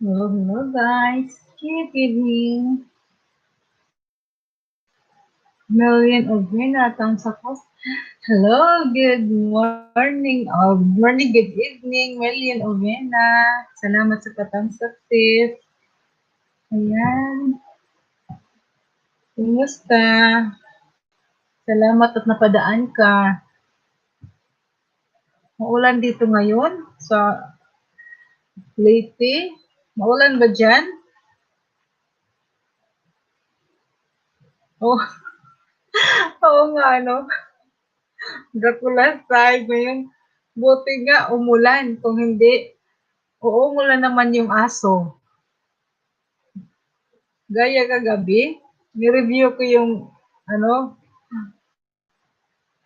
Hello, hello guys. Good evening. Million thumbs up. po. Hello, good morning. Oh, good morning, good evening, Million Ovina. Salamat sa up, sis. Ayan. Kumusta? Salamat at napadaan ka. Maulan dito ngayon sa Leyte. Maulan ba dyan? Oh, oo nga, no? Dracula style ngayon. Buti nga umulan. Kung hindi, uumulan naman yung aso. Gaya kagabi, ni-review ko yung, ano,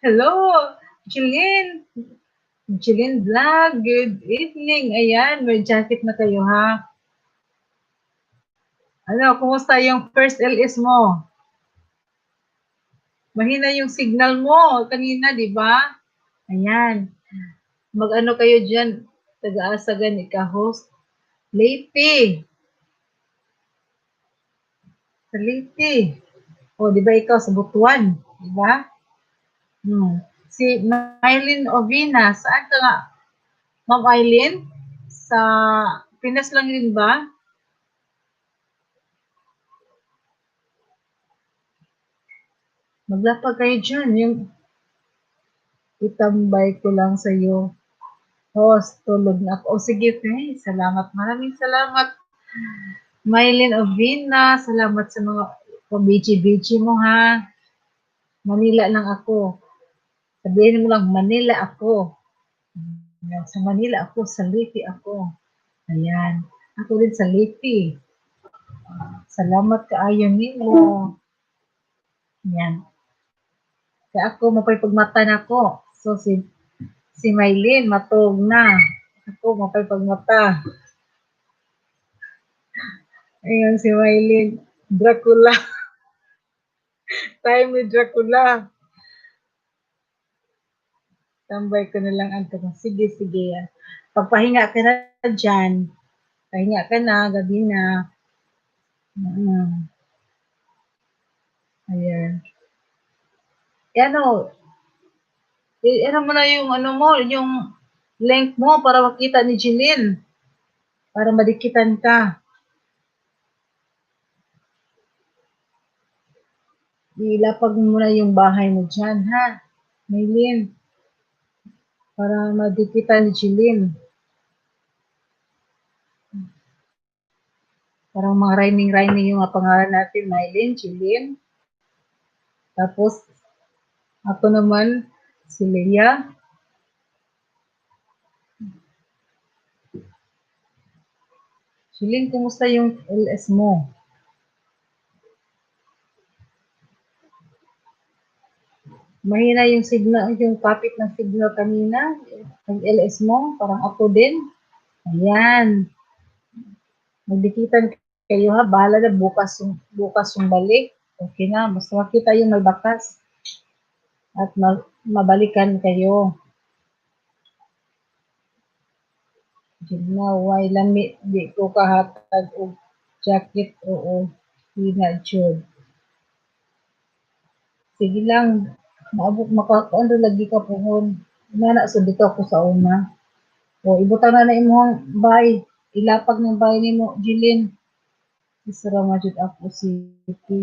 Hello, Jillian. Jillian Vlog, good evening. Ayan, may jacket na kayo ha. Ano, kumusta yung first LS mo? Mahina yung signal mo kanina, di ba? Ayan. Mag-ano kayo dyan, taga-asagan ika-host. Sa Leyte. O, di ba ikaw sa Butuan? Di ba? Hmm. Si Mylene Ovina, saan ka nga? Ma'am Eileen? Sa Pinas lang din ba? Maglapag kayo dyan. Yung itambay ko lang sa iyo. Host, tulog na ako. O sige, te. Salamat. Maraming salamat. Mylene Ovina, salamat sa mga pabiji-biji mo ha. Manila lang ako. Sabihin mo lang, Manila ako. Sa Manila ako, sa Leyte ako. Ayan. Ako din sa Leyte. Salamat kaayo nimo. Ayan. Kaya ako, mapay pagmata na ako. So, si, si Maylin, matog na. Ako, mapay pagmata. Ayan, si Maylin. Dracula. Time with Dracula. Tambay ko na lang ang tanong. Sige, sige. yan. Pagpahinga ka na dyan. Pahinga ka na, gabi na. Mm. Ayan. Yan o. Eh, ano mo na yung ano mo, yung link mo para makita ni Jeline. Para madikitan ka. Ilapag mo na yung bahay mo dyan, ha? Maylin. Para madikitan ni Jeline. Parang mga rhyming-rhyming yung pangalan natin. Maylin, Jeline. Tapos, ako naman, si Leia. Jeline, kumusta yung LS mo? Mahina yung signal, yung kapit ng signal kanina. Yung LS mo, parang ako din. Ayan. Magdikitan kayo ha. Bahala na bukas, bukas yung balik. Okay na. Basta makita yung may bakas. At ma- mabalikan kayo. Ginaway lami. Di ko kahatag og jacket oo. Hina jud. Sige lang. Maabot makakuan lagi ka puhon. Inana so dito ako sa una. O ibutang na na imong bay. Ilapag ng bay nimo Jilin. Isara ma jud ako city.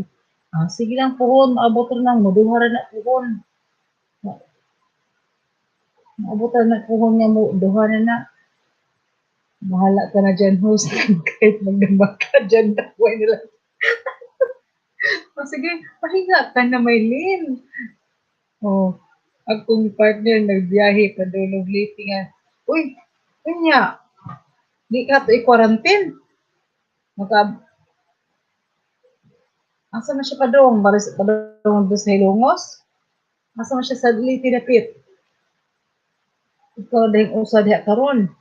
Ah, sige lang puhon, maabot ra nang muduha ra na puhon. Ma- Maabot ra na puhon nga mo duha na na. Bahala ka na dyan, host. Kahit magdambak ka dyan, dakway nila. o sige, pahinga ka na, Maylin. O, akong partner nagbiyahe pa doon Leyte nga. Uy, kanya, di ka to i-quarantine. Maka, asa na siya pa doon? Baris pa doon sa Hilongos? Asa na siya sa Leyte na pit? Ikaw dahil usa diha karon.